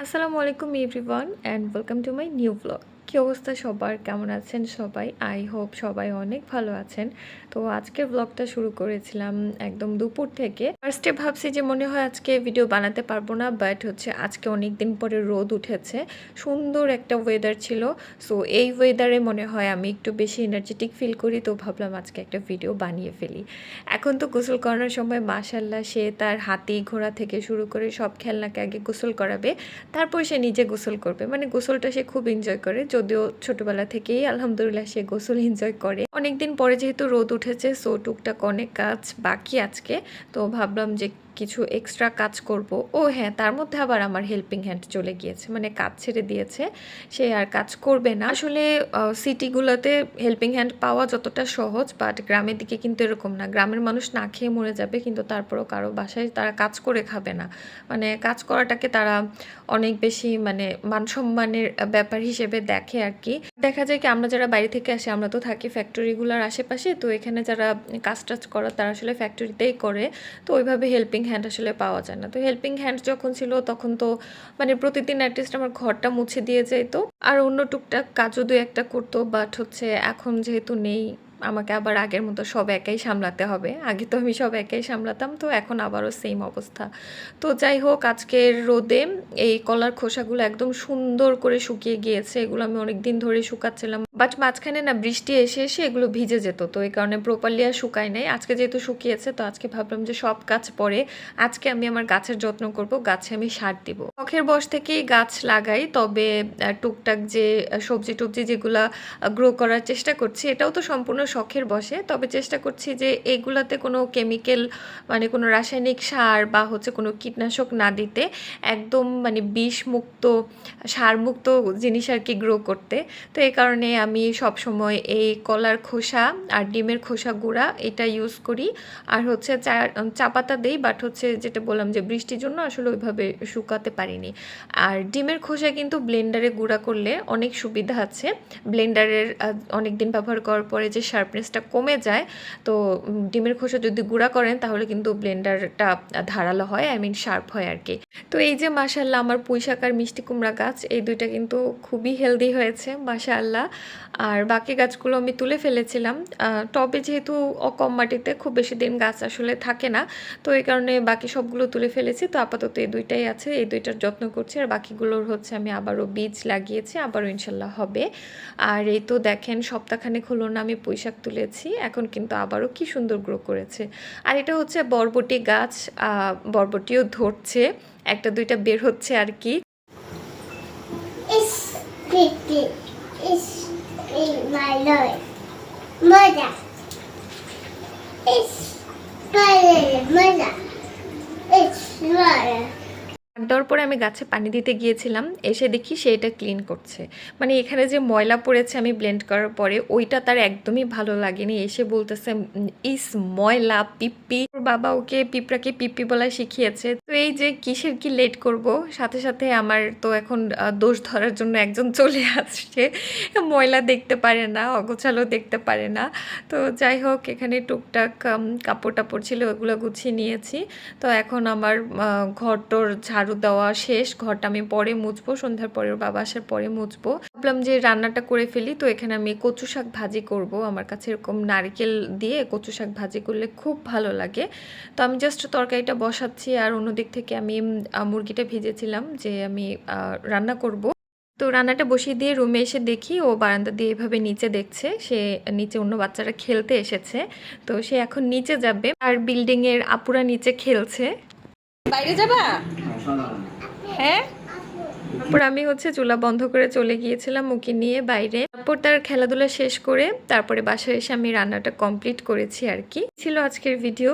আসসালামু আলাইকুম everyone and welcome to my new blog কী অবস্থা সবার? কেমন আছেন সবাই? আই হোপ সবাই অনেক ভালো আছেন। তো আজকের ব্লগটা শুরু করেছিলাম একদম দুপুর থেকে। ফার্স্টে ভাবছি যে মনে হয় আজকে ভিডিও বানাতে পারব না বাট হচ্ছে আজকে অনেক দিন পরে রোদ উঠেছে। সুন্দর একটা ওয়েদার ছিল। সো এই ওয়েদারে মনে হয় আমি একটু বেশি এনার্জেটিক ফিল করি, তো ভাবলাম আজকে একটা ভিডিও বানিয়ে ফেলি। এখন তো গোসল করানোর সময় মাসাল্লাহ সে তার হাতি ঘোড়া থেকে শুরু করে সব খেলনাকে আগে গোসল করাবে, তারপর সে নিজে গোসল করবে। মানে গোসলটা সে খুব এনজয় করে। যদিও ছোটবেলা থেকেই আলহামদুলিল্লাহ সে গোসল এনজয় করে। অনেকদিন পরে যেহেতু রোদ উঠেছে সো টুকটাক অনেক কাজ বাকি আজকে, তো ভাবলাম যে কিছু এক্সট্রা কাজ করব। ও হ্যাঁ তার মধ্যে আবার আমার হেল্পিং হ্যান্ড চলে গিয়েছে মানে কাজ ছেড়ে দিয়েছে। সে আর কাজ করবে না। আসলে সিটিগুলোতে হেল্পিং হ্যান্ড পাওয়া যতটা সহজ বাট গ্রামের দিকে কিন্তু এরকম না। গ্রামের মানুষ না খেয়ে মরে যাবে, কিন্তু তারপরেও কারও বাসায় তারা কাজ করে খাবে না। মানে কাজ করাটাকে তারা অনেক বেশি মানে মানসম্মানের ব্যাপার হিসেবে দেখে আর কি। দেখা যায় কি, আমরা যারা বাইরে থেকে আসি, আমরা তো থাকি ফ্যাক্টরিগুলোর আশেপাশে, তো এখানে যারা কাজ টাজ করা তারা আসলে ফ্যাক্টরিতেই করে। তো ওইভাবে হেল্পিং হ্যান্ড আসলে পাওয়া যায় না। তো হেল্পিং হ্যান্ড যখন ছিল তখন তো মানে প্রতিদিন অ্যাটলিস্ট আমার ঘরটা মুছে দিয়ে যেত আর অন্য টুকটাক কাজও দু একটা করতো বাট হচ্ছে এখন যেহেতু নেই আমাকে আবার আগের মতো সব একাই সামলাতে হবে। আগে তো আমি সব একাই সামলাতাম, তো এখন আবারও সেম অবস্থা। তো যাই হোক, আজকের রোদে এই কলার খোসাগুলো একদম সুন্দর করে শুকিয়ে গিয়েছে, এগুলো আমি অনেক দিন ধরে শুকাচ্ছিলাম। বাট মাঝখানে না বৃষ্টি এসে এসে এগুলো ভিজে যেত, তো এই কারণে প্রপারলি আর শুকায় নাই। আজকে যেহেতু শুকিয়েছে, তো আজকে ভাবলাম যে সব গাছ পরে আজকে আমি আমার গাছের যত্ন করব, গাছে আমি সার দিব। শখের বস থেকেই গাছ লাগাই, তবে টুকটাক যে সবজি টবজি যেগুলা গ্রো করার চেষ্টা করছি, এটাও তো সম্পূর্ণ শখের বসে, তবে চেষ্টা করছি যে এগুলাতে কোনো কেমিক্যাল মানে কোনো রাসায়নিক সার বা হচ্ছে কোনো কীটনাশক না দিতে, একদম মানে বিষমুক্ত, সারমুক্ত জিনিস আর কি গ্রো করতে। তো এই কারণে আমি সব সময় এই কলার খোসা আর ডিমের খোসা গুঁড়া এটা ইউজ করি। আর হচ্ছে চা চা পাতা দেই বাট হচ্ছে যেটা বললাম যে বৃষ্টির জন্য আসলে ওইভাবে শুকাতে পারিনি। আর ডিমের খোসা কিন্তু ব্লেন্ডারে গুঁড়া করলে অনেক সুবিধা আছে। ব্লেন্ডারের অনেক দিন ব্যবহার করার পরে যে শার্পনেসটা কমে যায়, তো ডিমের খোসা যদি গুঁড়া করেন তাহলে কিন্তু ব্লেন্ডারটা ধারালো হয় আই মিন শার্প হয় আর কি। তো এই যে মাশাল্লাহ আমার পুঁইশাক আর মিষ্টি কুমড়া গাছ, এই দুইটা কিন্তু খুবই হেলদি হয়েছে মাশাল্লাহ আর বাকি গাছগুলো আমি তুলে ফেলেছিলাম। টবে যেহেতু কম মাটিতে খুব বেশি দিন গাছ আসলে থাকে না, তো এই কারণে বাকি সবগুলো তুলে ফেলেছি, তো আপাতত এই দুইটাই আছে, এই দুইটার যত্ন করছি। আর বাকিগুলোর হচ্ছে আমি আবারও বীজ লাগিয়েছি, আবারও ইনশাল্লাহ হবে। আর এই তো দেখেন সপ্তাহখানেক হলো না আমি পুঁইশাক তুলেছি, এখন কিন্তু আবারও কি সুন্দর গ্রো করেছে আর এটা হচ্ছে বরবটি গাছ বরবটিও ধরছে, একটা দুইটা বের হচ্ছে আর কি pretty. It's. Mother. It's my দেওয়ার পরে আমি গাছে পানি দিতে গিয়েছিলাম এসে দেখি সে এটা ক্লিন করছে। মানে এখানে যে ময়লা পড়েছে আমি ব্লেন্ড করার পরে ওইটা তার একদমই ভালো লাগেনি। এসে বলতেছে ইস ময়লা পিপ্পি বাবা ওকে পিঁপড়াকে পিপ্পি বলা শিখিয়েছে। তো এই যে কিসের কি লেট করব? সাথে সাথে আমার তো এখন দোষ ধরার জন্য একজন চলে আসছে। ময়লা দেখতে পারে না অগোছালো দেখতে পারে না। তো যাই হোক এখানে টুকটাক কাপড় টাপড় ছিল ওগুলো গুছিয়ে নিয়েছি। তো এখন আমার আহ, ঘরটোর ঝাড়ু দেওয়া শেষ, ঘরটা আমি পরে মুছবো, সন্ধ্যার পরে বাবা আসার পরে মুছবো। ভাবলাম যে রান্নাটা করে ফেলি, তো এখানে আমি কচু শাক ভাজি করব। আমার কাছে এরকম নারকেল দিয়ে কচু শাক ভাজি করলে খুব ভালো লাগে। তো আমি জাস্ট তরকারিটা বসাচ্ছি আর অন্য দিক থেকে আমি মুরগিটা ভেজেছিলাম যে আমি রান্না করব। তো রান্নাটা বসিয়ে দিয়ে রুমে এসে দেখি, ও বারান্দা দিয়ে এভাবে নিচে দেখছে। সে নিচে অন্য বাচ্চারা খেলতে এসেছে। তো সে এখন নিচে যাবে। আর বিল্ডিং এর আপুরা নিচে খেলছে। বাইরে যাবা? হ্যাঁ? তারপর আমি হচ্ছে চুলা বন্ধ করে চলে গিয়েছিলাম ওকে নিয়ে বাইরে। তারপর তার খেলাধুলা শেষ করে তারপরে বাসায় এসে আমি রান্নাটা কমপ্লিট করেছি আর কি। ছিল আজকের ভিডিও